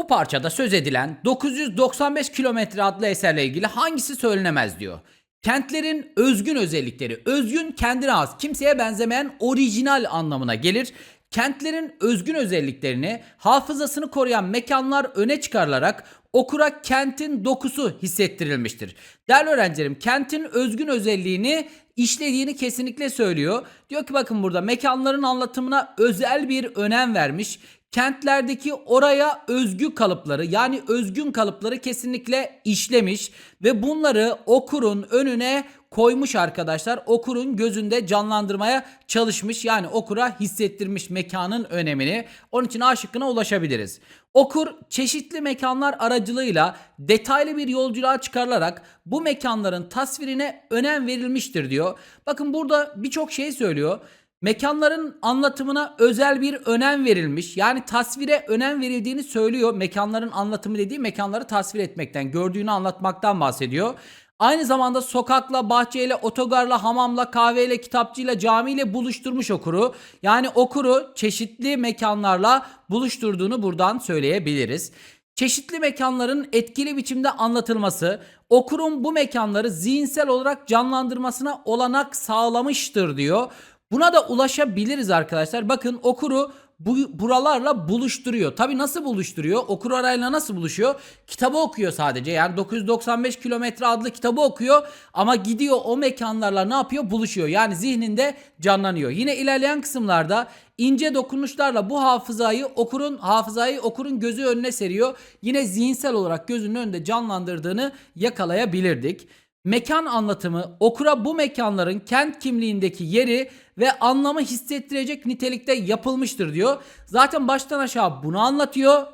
Bu parçada söz edilen 995 kilometre adlı eserle ilgili hangisi söylenemez diyor. Kentlerin özgün özellikleri, özgün kendine has, kimseye benzemeyen orijinal anlamına gelir. Kentlerin özgün özelliklerini, hafızasını koruyan mekanlar öne çıkarılarak okura kentin dokusu hissettirilmiştir. Değerli öğrencilerim, kentin özgün özelliğini işlediğini kesinlikle söylüyor. Diyor ki bakın burada mekanların anlatımına özel bir önem vermiş kentlerdeki oraya özgü kalıpları yani özgün kalıpları kesinlikle işlemiş ve bunları okurun önüne koymuş arkadaşlar. Okurun gözünde canlandırmaya çalışmış yani okura hissettirmiş mekanın önemini. Onun için A şıkkına ulaşabiliriz. Okur çeşitli mekanlar aracılığıyla detaylı bir yolculuğa çıkarılarak bu mekanların tasvirine önem verilmiştir diyor. Bakın burada birçok şey söylüyor. Mekanların anlatımına özel bir önem verilmiş. Yani tasvire önem verildiğini söylüyor. Mekanların anlatımı dediği mekanları tasvir etmekten, gördüğünü anlatmaktan bahsediyor. Aynı zamanda sokakla, bahçeyle, otogarla, hamamla, kahveyle, kitapçıyla, camiyle buluşturmuş okuru. Yani okuru çeşitli mekanlarla buluşturduğunu buradan söyleyebiliriz. Çeşitli mekanların etkili biçimde anlatılması, okurun bu mekanları zihinsel olarak canlandırmasına olanak sağlamıştır diyor. Buna da ulaşabiliriz arkadaşlar. Bakın okuru bu buralarla buluşturuyor. Tabi nasıl buluşturuyor? Okur arayla nasıl buluşuyor? Kitabı okuyor sadece. Yani 995 kilometre adlı kitabı okuyor ama gidiyor o mekanlarla ne yapıyor? Buluşuyor. Yani zihninde canlanıyor. Yine ilerleyen kısımlarda ince dokunuşlarla bu hafızayı okurun hafızayı okurun gözü önüne seriyor. Yine zihinsel olarak gözünün önünde canlandırdığını yakalayabilirdik. Mekan anlatımı okura bu mekanların kent kimliğindeki yeri ve anlamı hissettirecek nitelikte yapılmıştır diyor. Zaten baştan aşağı bunu anlatıyor.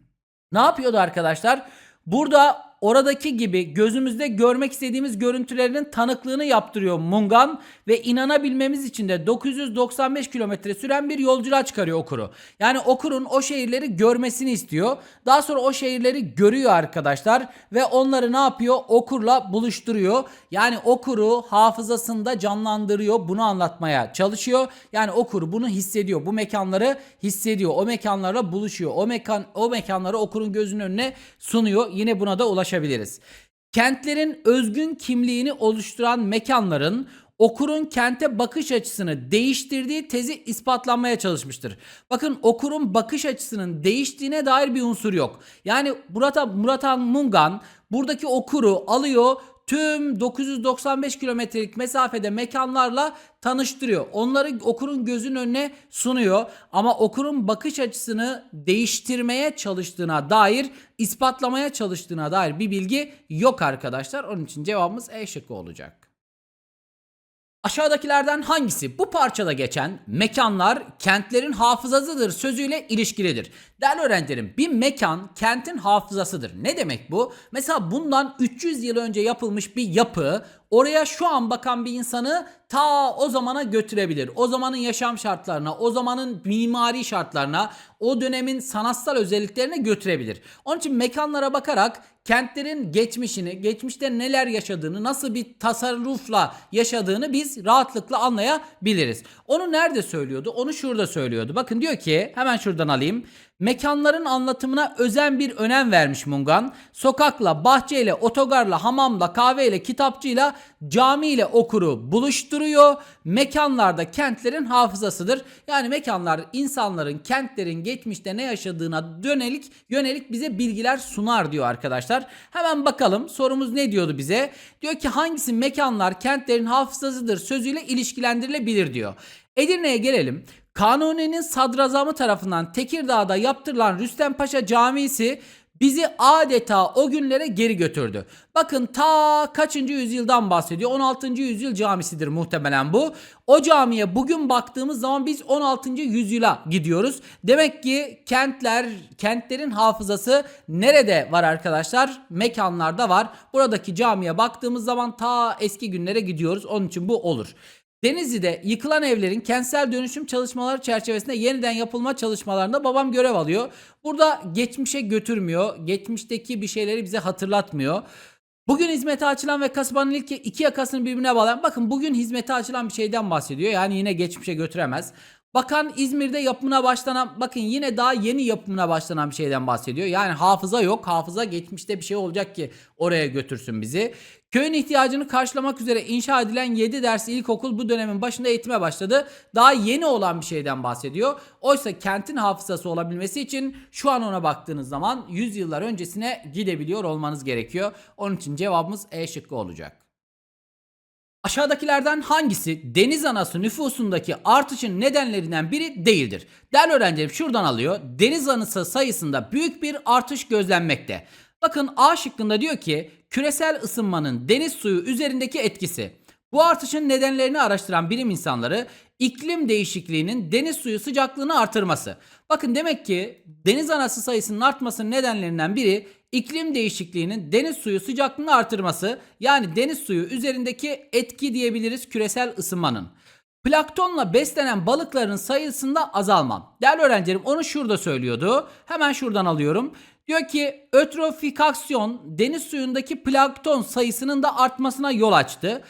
ne yapıyordu arkadaşlar? Burada oradaki gibi gözümüzde görmek istediğimiz görüntülerinin tanıklığını yaptırıyor Mungan ve inanabilmemiz için de 995 kilometre süren bir yolculuğa çıkarıyor okuru. Yani okurun o şehirleri görmesini istiyor. Daha sonra o şehirleri görüyor arkadaşlar ve onları ne yapıyor? Okurla buluşturuyor. Yani okuru hafızasında canlandırıyor. Bunu anlatmaya çalışıyor. Yani okur bunu hissediyor. Bu mekanları hissediyor. O mekanlarla buluşuyor. O mekan o mekanları okurun gözünün önüne sunuyor. Yine buna da ulaşabiliriz. Kentlerin özgün kimliğini oluşturan mekanların okurun kente bakış açısını değiştirdiği tezi ispatlanmaya çalışmıştır. Bakın okurun bakış açısının değiştiğine dair bir unsur yok. Yani Murat, Murat Mungan buradaki okuru alıyor tüm 995 kilometrelik mesafede mekanlarla tanıştırıyor. Onları okurun gözün önüne sunuyor ama okurun bakış açısını değiştirmeye çalıştığına dair, ispatlamaya çalıştığına dair bir bilgi yok arkadaşlar. Onun için cevabımız E şıkkı olacak. Aşağıdakilerden hangisi bu parçada geçen mekanlar kentlerin hafızasıdır sözüyle ilişkilidir? Değerli öğrencilerim bir mekan kentin hafızasıdır. Ne demek bu? Mesela bundan 300 yıl önce yapılmış bir yapı oraya şu an bakan bir insanı ta o zamana götürebilir. O zamanın yaşam şartlarına, o zamanın mimari şartlarına, o dönemin sanatsal özelliklerine götürebilir. Onun için mekanlara bakarak kentlerin geçmişini, geçmişte neler yaşadığını, nasıl bir tasarrufla yaşadığını biz rahatlıkla anlayabiliriz. Onu nerede söylüyordu? Onu şurada söylüyordu. Bakın diyor ki hemen şuradan alayım. Mekanların anlatımına özen bir önem vermiş Mungan. Sokakla, bahçeyle, otogarla, hamamla, kahveyle, kitapçıyla, camiyle okuru buluşturuyor. Mekanlarda kentlerin hafızasıdır. Yani mekanlar insanların, kentlerin geçmişte ne yaşadığına dönelik, yönelik bize bilgiler sunar diyor arkadaşlar. Hemen bakalım sorumuz ne diyordu bize? Diyor ki hangisi mekanlar kentlerin hafızasıdır sözüyle ilişkilendirilebilir diyor. Edirne'ye gelelim. Kanuni'nin sadrazamı tarafından Tekirdağ'da yaptırılan Rüstem Paşa Camisi bizi adeta o günlere geri götürdü. Bakın ta kaçıncı yüzyıldan bahsediyor? 16. yüzyıl camisidir muhtemelen bu. O camiye bugün baktığımız zaman biz 16. yüzyıla gidiyoruz. Demek ki kentler, kentlerin hafızası nerede var arkadaşlar? Mekanlarda var. Buradaki camiye baktığımız zaman ta eski günlere gidiyoruz. Onun için bu olur. Denizli'de yıkılan evlerin kentsel dönüşüm çalışmaları çerçevesinde yeniden yapılma çalışmalarında babam görev alıyor. Burada geçmişe götürmüyor. Geçmişteki bir şeyleri bize hatırlatmıyor. Bugün hizmete açılan ve kasabanın ilk iki yakasını birbirine bağlayan bakın bugün hizmete açılan bir şeyden bahsediyor. Yani yine geçmişe götüremez. Bakan İzmir'de yapımına başlanan bakın yine daha yeni yapımına başlanan bir şeyden bahsediyor. Yani hafıza yok. Hafıza geçmişte bir şey olacak ki oraya götürsün bizi. Köyün ihtiyacını karşılamak üzere inşa edilen 7 dersli ilkokul bu dönemin başında eğitime başladı. Daha yeni olan bir şeyden bahsediyor. Oysa kentin hafızası olabilmesi için şu an ona baktığınız zaman 100 yıllar öncesine gidebiliyor olmanız gerekiyor. Onun için cevabımız E şıkkı olacak. Aşağıdakilerden hangisi deniz anası nüfusundaki artışın nedenlerinden biri değildir? Değerli öğrencilerim şuradan alıyor. Deniz anası sayısında büyük bir artış gözlenmekte. Bakın A şıkkında diyor ki küresel ısınmanın deniz suyu üzerindeki etkisi. Bu artışın nedenlerini araştıran bilim insanları iklim değişikliğinin deniz suyu sıcaklığını artırması. Bakın demek ki deniz anası sayısının artmasının nedenlerinden biri iklim değişikliğinin deniz suyu sıcaklığını artırması yani deniz suyu üzerindeki etki diyebiliriz küresel ısınmanın. Planktonla beslenen balıkların sayısında azalma. Değerli öğrencilerim onu şurada söylüyordu. Hemen şuradan alıyorum. Diyor ki ötrofikasyon deniz suyundaki plankton sayısının da artmasına yol açtı.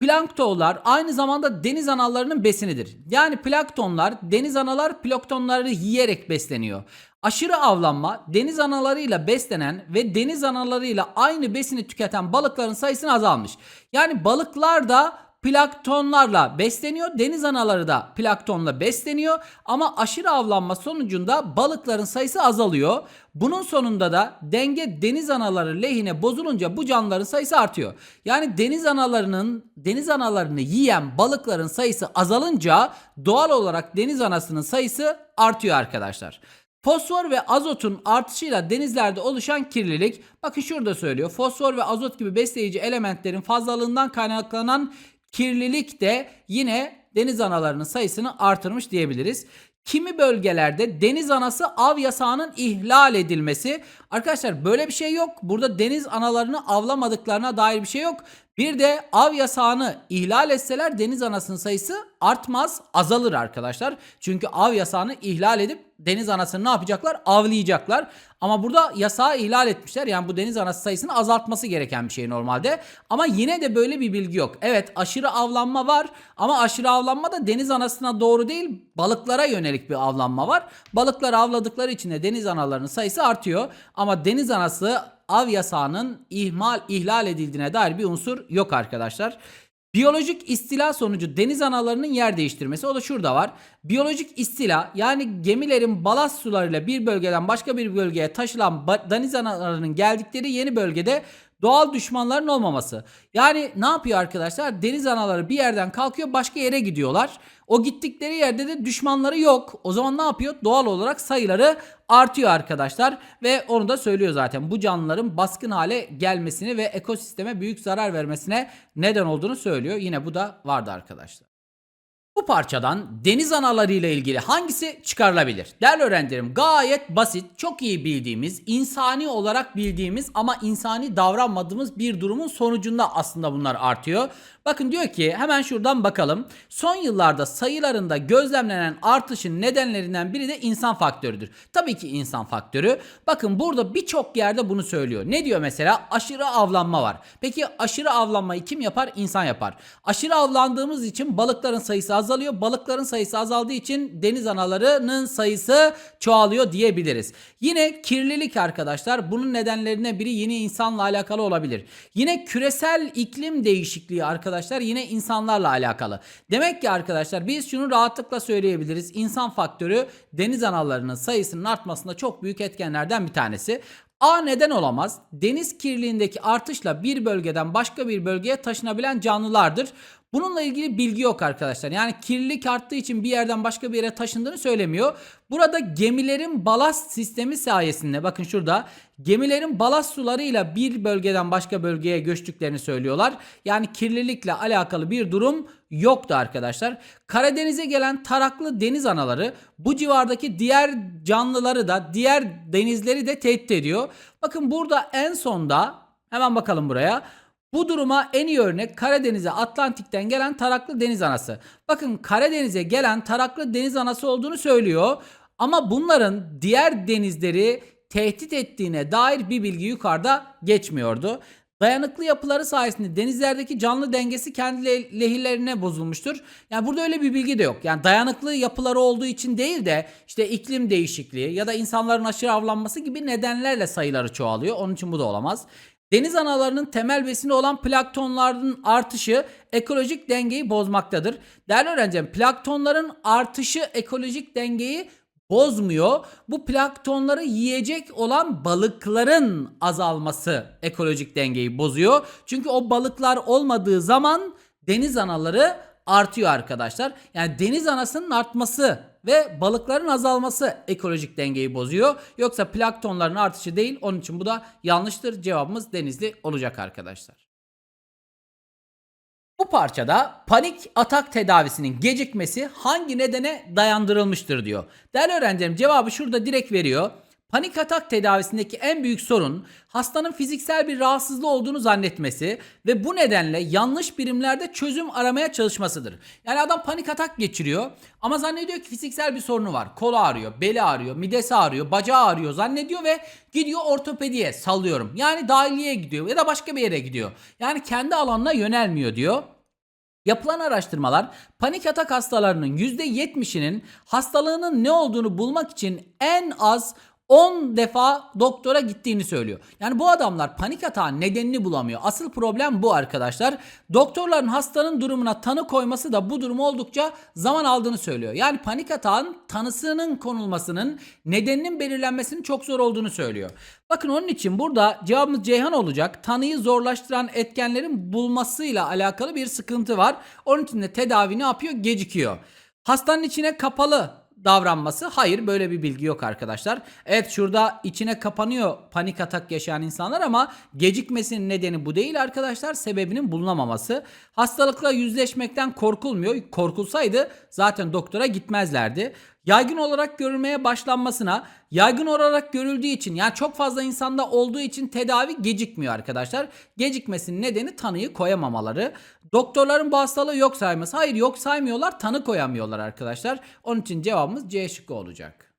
Planktonlar aynı zamanda deniz analarının besinidir. Yani planktonlar deniz analar planktonları yiyerek besleniyor. Aşırı avlanma deniz analarıyla beslenen ve deniz analarıyla aynı besini tüketen balıkların sayısını azalmış. Yani balıklar da planktonlarla besleniyor. Deniz anaları da planktonla besleniyor ama aşırı avlanma sonucunda balıkların sayısı azalıyor. Bunun sonunda da denge deniz anaları lehine bozulunca bu canlıların sayısı artıyor. Yani deniz analarının deniz analarını yiyen balıkların sayısı azalınca doğal olarak deniz anasının sayısı artıyor arkadaşlar. Fosfor ve azotun artışıyla denizlerde oluşan kirlilik bakın şurada söylüyor. Fosfor ve azot gibi besleyici elementlerin fazlalığından kaynaklanan kirlilik de yine deniz analarının sayısını artırmış diyebiliriz. Kimi bölgelerde deniz anası av yasağının ihlal edilmesi. Arkadaşlar böyle bir şey yok. Burada deniz analarını avlamadıklarına dair bir şey yok. Bir de av yasağını ihlal etseler deniz anasının sayısı artmaz, azalır arkadaşlar. Çünkü av yasağını ihlal edip deniz anasını ne yapacaklar? Avlayacaklar. Ama burada yasağı ihlal etmişler. Yani bu deniz anası sayısını azaltması gereken bir şey normalde. Ama yine de böyle bir bilgi yok. Evet aşırı avlanma var ama aşırı avlanma da deniz anasına doğru değil balıklara yönelik bir avlanma var. Balıklar avladıkları için de deniz analarının sayısı artıyor. Ama deniz anası av yasağının ihmal ihlal edildiğine dair bir unsur yok arkadaşlar. Biyolojik istila sonucu deniz analarının yer değiştirmesi o da şurada var. Biyolojik istila yani gemilerin balast sularıyla bir bölgeden başka bir bölgeye taşılan deniz analarının geldikleri yeni bölgede doğal düşmanların olmaması. Yani ne yapıyor arkadaşlar? Deniz anaları bir yerden kalkıyor başka yere gidiyorlar. O gittikleri yerde de düşmanları yok. O zaman ne yapıyor? Doğal olarak sayıları artıyor arkadaşlar. Ve onu da söylüyor zaten. Bu canlıların baskın hale gelmesini ve ekosisteme büyük zarar vermesine neden olduğunu söylüyor. Yine bu da vardı arkadaşlar. Bu parçadan deniz anaları ile ilgili hangisi çıkarılabilir? Değerli öğrencilerim gayet basit, çok iyi bildiğimiz, insani olarak bildiğimiz ama insani davranmadığımız bir durumun sonucunda aslında bunlar artıyor. Bakın diyor ki hemen şuradan bakalım. Son yıllarda sayılarında gözlemlenen artışın nedenlerinden biri de insan faktörüdür. Tabii ki insan faktörü. Bakın burada birçok yerde bunu söylüyor. Ne diyor mesela? Aşırı avlanma var. Peki aşırı avlanmayı kim yapar? İnsan yapar. Aşırı avlandığımız için balıkların sayısı azalıyor. Balıkların sayısı azaldığı için deniz analarının sayısı çoğalıyor diyebiliriz. Yine kirlilik arkadaşlar. Bunun nedenlerine biri yeni insanla alakalı olabilir. Yine küresel iklim değişikliği arkadaşlar yine insanlarla alakalı. Demek ki arkadaşlar biz şunu rahatlıkla söyleyebiliriz. İnsan faktörü deniz analarının sayısının artmasında çok büyük etkenlerden bir tanesi. A neden olamaz? Deniz kirliliğindeki artışla bir bölgeden başka bir bölgeye taşınabilen canlılardır. Bununla ilgili bilgi yok arkadaşlar. Yani kirlilik arttığı için bir yerden başka bir yere taşındığını söylemiyor. Burada gemilerin balast sistemi sayesinde bakın şurada gemilerin balast sularıyla bir bölgeden başka bölgeye göçtüklerini söylüyorlar. Yani kirlilikle alakalı bir durum yoktu arkadaşlar. Karadeniz'e gelen taraklı deniz anaları bu civardaki diğer canlıları da diğer denizleri de tehdit ediyor. Bakın burada en sonda hemen bakalım buraya. Bu duruma en iyi örnek Karadeniz'e Atlantik'ten gelen taraklı deniz anası. Bakın Karadeniz'e gelen taraklı deniz anası olduğunu söylüyor. Ama bunların diğer denizleri tehdit ettiğine dair bir bilgi yukarıda geçmiyordu. Dayanıklı yapıları sayesinde denizlerdeki canlı dengesi kendi le- lehirlerine bozulmuştur. Yani burada öyle bir bilgi de yok. Yani dayanıklı yapıları olduğu için değil de işte iklim değişikliği ya da insanların aşırı avlanması gibi nedenlerle sayıları çoğalıyor. Onun için bu da olamaz. Deniz analarının temel besini olan planktonların artışı ekolojik dengeyi bozmaktadır. Değerli öğrencim, planktonların artışı ekolojik dengeyi bozmuyor. Bu planktonları yiyecek olan balıkların azalması ekolojik dengeyi bozuyor. Çünkü o balıklar olmadığı zaman deniz anaları artıyor arkadaşlar. Yani deniz anasının artması ve balıkların azalması ekolojik dengeyi bozuyor. Yoksa planktonların artışı değil. Onun için bu da yanlıştır. Cevabımız denizli olacak arkadaşlar. Bu parçada panik atak tedavisinin gecikmesi hangi nedene dayandırılmıştır diyor. Değerli öğrencilerim cevabı şurada direkt veriyor. Panik atak tedavisindeki en büyük sorun hastanın fiziksel bir rahatsızlığı olduğunu zannetmesi ve bu nedenle yanlış birimlerde çözüm aramaya çalışmasıdır. Yani adam panik atak geçiriyor ama zannediyor ki fiziksel bir sorunu var. Kolu ağrıyor, beli ağrıyor, midesi ağrıyor, bacağı ağrıyor zannediyor ve gidiyor ortopediye sallıyorum. Yani dahiliyeye gidiyor ya da başka bir yere gidiyor. Yani kendi alanına yönelmiyor diyor. Yapılan araştırmalar panik atak hastalarının %70'inin hastalığının ne olduğunu bulmak için en az 10 defa doktora gittiğini söylüyor. Yani bu adamlar panik atağın nedenini bulamıyor. Asıl problem bu arkadaşlar. Doktorların hastanın durumuna tanı koyması da bu durum oldukça zaman aldığını söylüyor. Yani panik atağın tanısının konulmasının nedeninin belirlenmesinin çok zor olduğunu söylüyor. Bakın onun için burada cevabımız Ceyhan olacak. Tanıyı zorlaştıran etkenlerin bulmasıyla alakalı bir sıkıntı var. Onun için de tedavi ne yapıyor? Gecikiyor. Hastanın içine kapalı davranması hayır böyle bir bilgi yok arkadaşlar. Evet şurada içine kapanıyor panik atak yaşayan insanlar ama gecikmesinin nedeni bu değil arkadaşlar. Sebebinin bulunamaması. Hastalıkla yüzleşmekten korkulmuyor. Korkulsaydı zaten doktora gitmezlerdi. Yaygın olarak görülmeye başlanmasına yaygın olarak görüldüğü için yani çok fazla insanda olduğu için tedavi gecikmiyor arkadaşlar. Gecikmesinin nedeni tanıyı koyamamaları. Doktorların bu hastalığı yok sayması. Hayır yok saymıyorlar tanı koyamıyorlar arkadaşlar. Onun için cevabımız C şıkkı olacak.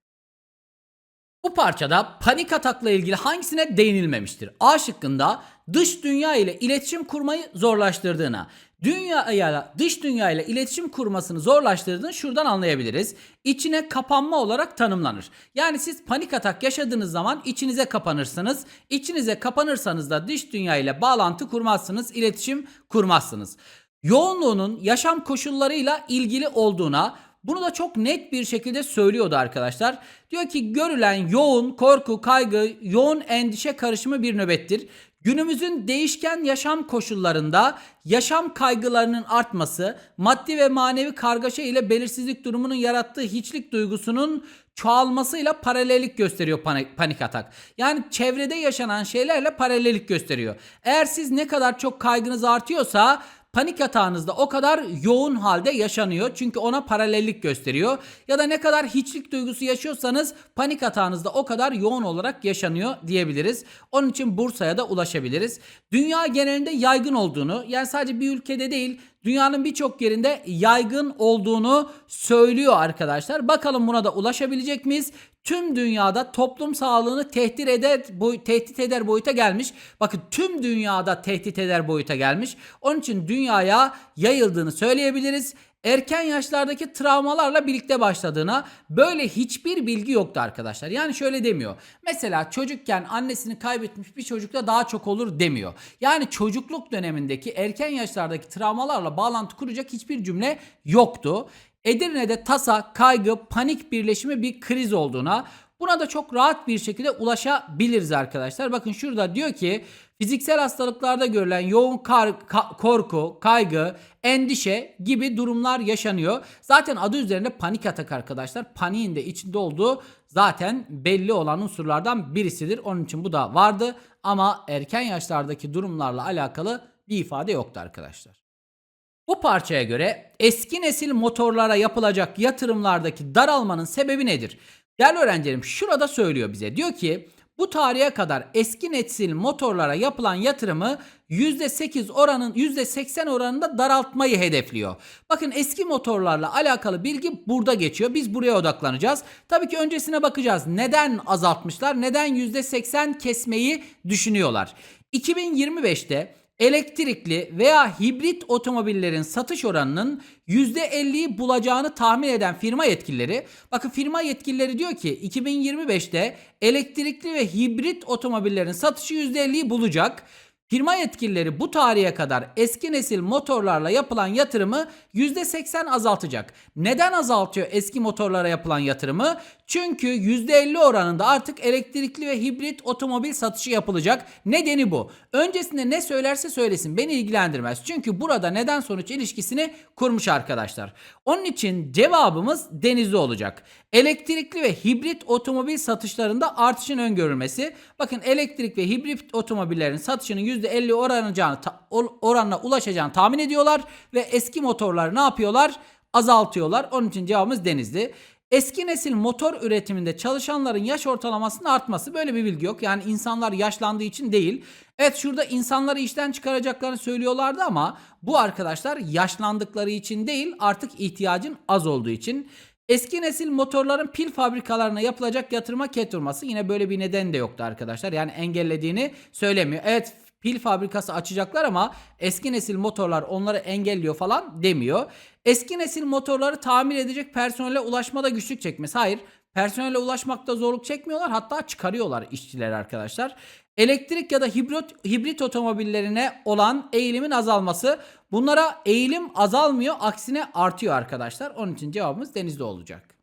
Bu parçada panik atakla ilgili hangisine değinilmemiştir? A şıkkında dış dünya ile iletişim kurmayı zorlaştırdığına, dünya ile dış dünya ile iletişim kurmasını zorlaştırdığını şuradan anlayabiliriz. İçine kapanma olarak tanımlanır. Yani siz panik atak yaşadığınız zaman içinize kapanırsınız. İçinize kapanırsanız da dış dünya ile bağlantı kurmazsınız, iletişim kurmazsınız. Yoğunluğunun yaşam koşullarıyla ilgili olduğuna, bunu da çok net bir şekilde söylüyordu arkadaşlar. Diyor ki görülen yoğun korku, kaygı, yoğun endişe karışımı bir nöbettir. Günümüzün değişken yaşam koşullarında yaşam kaygılarının artması, maddi ve manevi kargaşa ile belirsizlik durumunun yarattığı hiçlik duygusunun çoğalmasıyla paralellik gösteriyor panik, atak. Yani çevrede yaşanan şeylerle paralellik gösteriyor. Eğer siz ne kadar çok kaygınız artıyorsa panik atağınızda o kadar yoğun halde yaşanıyor. Çünkü ona paralellik gösteriyor. Ya da ne kadar hiçlik duygusu yaşıyorsanız panik atağınızda o kadar yoğun olarak yaşanıyor diyebiliriz. Onun için Bursa'ya da ulaşabiliriz. Dünya genelinde yaygın olduğunu yani sadece bir ülkede değil dünyanın birçok yerinde yaygın olduğunu söylüyor arkadaşlar. Bakalım buna da ulaşabilecek miyiz? Tüm dünyada toplum sağlığını tehdit eder, boy, tehdit eder boyuta gelmiş. Bakın tüm dünyada tehdit eder boyuta gelmiş. Onun için dünyaya yayıldığını söyleyebiliriz. Erken yaşlardaki travmalarla birlikte başladığına böyle hiçbir bilgi yoktu arkadaşlar. Yani şöyle demiyor. Mesela çocukken annesini kaybetmiş bir çocukta daha çok olur demiyor. Yani çocukluk dönemindeki erken yaşlardaki travmalarla bağlantı kuracak hiçbir cümle yoktu. Edirne'de tasa, kaygı, panik birleşimi bir kriz olduğuna, buna da çok rahat bir şekilde ulaşabiliriz arkadaşlar. Bakın şurada diyor ki fiziksel hastalıklarda görülen yoğun kar, ka- korku, kaygı, endişe gibi durumlar yaşanıyor. Zaten adı üzerinde panik atak arkadaşlar. Paniğin de içinde olduğu zaten belli olan unsurlardan birisidir. Onun için bu da vardı ama erken yaşlardaki durumlarla alakalı bir ifade yoktu arkadaşlar. Bu parçaya göre eski nesil motorlara yapılacak yatırımlardaki daralmanın sebebi nedir? Değerli öğrencilerim şurada söylüyor bize. Diyor ki bu tarihe kadar eski nesil motorlara yapılan yatırımı %8 oranın %80 oranında daraltmayı hedefliyor. Bakın eski motorlarla alakalı bilgi burada geçiyor. Biz buraya odaklanacağız. Tabii ki öncesine bakacağız. Neden azaltmışlar? Neden %80 kesmeyi düşünüyorlar? 2025'te elektrikli veya hibrit otomobillerin satış oranının %50'yi bulacağını tahmin eden firma yetkilileri, bakın firma yetkilileri diyor ki 2025'te elektrikli ve hibrit otomobillerin satışı %50'yi bulacak. Firma yetkilileri bu tarihe kadar eski nesil motorlarla yapılan yatırımı %80 azaltacak. Neden azaltıyor eski motorlara yapılan yatırımı? Çünkü %50 oranında artık elektrikli ve hibrit otomobil satışı yapılacak. Nedeni bu. Öncesinde ne söylerse söylesin beni ilgilendirmez. Çünkü burada neden sonuç ilişkisini kurmuş arkadaşlar. Onun için cevabımız denizli olacak. Elektrikli ve hibrit otomobil satışlarında artışın öngörülmesi. Bakın elektrik ve hibrit otomobillerin satışının %50 oranacağını, oranına ulaşacağını tahmin ediyorlar ve eski motorları ne yapıyorlar? Azaltıyorlar. Onun için cevabımız denizli. Eski nesil motor üretiminde çalışanların yaş ortalamasının artması böyle bir bilgi yok. Yani insanlar yaşlandığı için değil. Evet şurada insanları işten çıkaracaklarını söylüyorlardı ama bu arkadaşlar yaşlandıkları için değil artık ihtiyacın az olduğu için. Eski nesil motorların pil fabrikalarına yapılacak yatırıma ket vurması yine böyle bir neden de yoktu arkadaşlar. Yani engellediğini söylemiyor. Evet pil fabrikası açacaklar ama eski nesil motorlar onları engelliyor falan demiyor. Eski nesil motorları tamir edecek personele ulaşmada güçlük çekmesi. Hayır personele ulaşmakta zorluk çekmiyorlar hatta çıkarıyorlar işçiler arkadaşlar. Elektrik ya da hibrit, hibrit otomobillerine olan eğilimin azalması. Bunlara eğilim azalmıyor aksine artıyor arkadaşlar. Onun için cevabımız denizde olacak.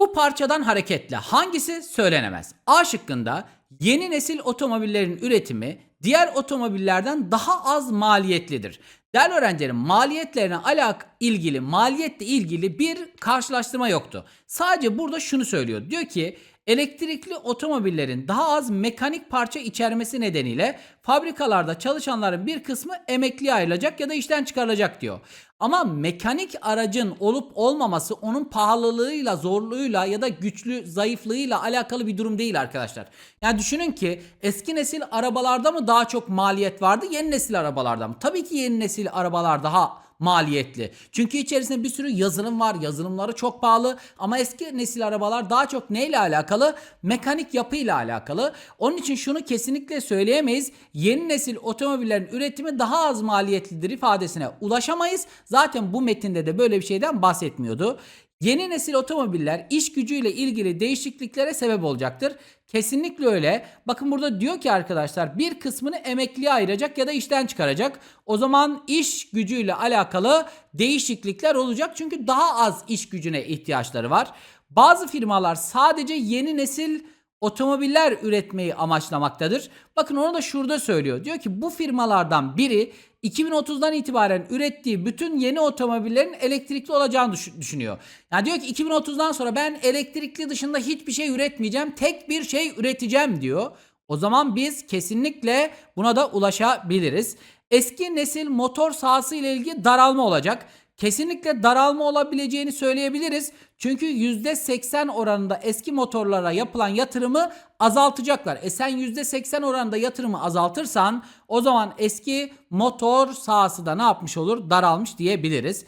Bu parçadan hareketle hangisi söylenemez? A şıkkında yeni nesil otomobillerin üretimi diğer otomobillerden daha az maliyetlidir. Değerli öğrencilerim maliyetlerine alak ilgili maliyetle ilgili bir karşılaştırma yoktu. Sadece burada şunu söylüyor. Diyor ki elektrikli otomobillerin daha az mekanik parça içermesi nedeniyle fabrikalarda çalışanların bir kısmı emekliye ayrılacak ya da işten çıkarılacak diyor. Ama mekanik aracın olup olmaması onun pahalılığıyla, zorluğuyla ya da güçlü, zayıflığıyla alakalı bir durum değil arkadaşlar. Yani düşünün ki eski nesil arabalarda mı daha çok maliyet vardı, yeni nesil arabalarda mı? Tabii ki yeni nesil arabalar daha maliyetli. Çünkü içerisinde bir sürü yazılım var. Yazılımları çok pahalı ama eski nesil arabalar daha çok neyle alakalı? Mekanik yapıyla alakalı. Onun için şunu kesinlikle söyleyemeyiz. Yeni nesil otomobillerin üretimi daha az maliyetlidir ifadesine ulaşamayız. Zaten bu metinde de böyle bir şeyden bahsetmiyordu. Yeni nesil otomobiller iş gücüyle ilgili değişikliklere sebep olacaktır. Kesinlikle öyle. Bakın burada diyor ki arkadaşlar bir kısmını emekliye ayıracak ya da işten çıkaracak. O zaman iş gücüyle alakalı değişiklikler olacak. Çünkü daha az iş gücüne ihtiyaçları var. Bazı firmalar sadece yeni nesil otomobiller üretmeyi amaçlamaktadır. Bakın onu da şurada söylüyor. Diyor ki bu firmalardan biri 2030'dan itibaren ürettiği bütün yeni otomobillerin elektrikli olacağını düşünüyor. Yani diyor ki 2030'dan sonra ben elektrikli dışında hiçbir şey üretmeyeceğim. Tek bir şey üreteceğim diyor. O zaman biz kesinlikle buna da ulaşabiliriz. Eski nesil motor sahası ile ilgili daralma olacak kesinlikle daralma olabileceğini söyleyebiliriz. Çünkü %80 oranında eski motorlara yapılan yatırımı azaltacaklar. E sen %80 oranında yatırımı azaltırsan o zaman eski motor sahası da ne yapmış olur? Daralmış diyebiliriz.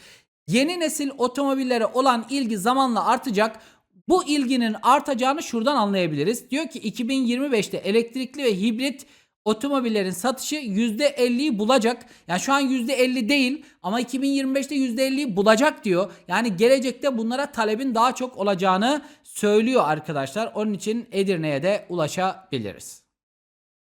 Yeni nesil otomobillere olan ilgi zamanla artacak. Bu ilginin artacağını şuradan anlayabiliriz. Diyor ki 2025'te elektrikli ve hibrit otomobillerin satışı %50'yi bulacak. Yani şu an %50 değil ama 2025'te %50'yi bulacak diyor. Yani gelecekte bunlara talebin daha çok olacağını söylüyor arkadaşlar. Onun için Edirne'ye de ulaşabiliriz.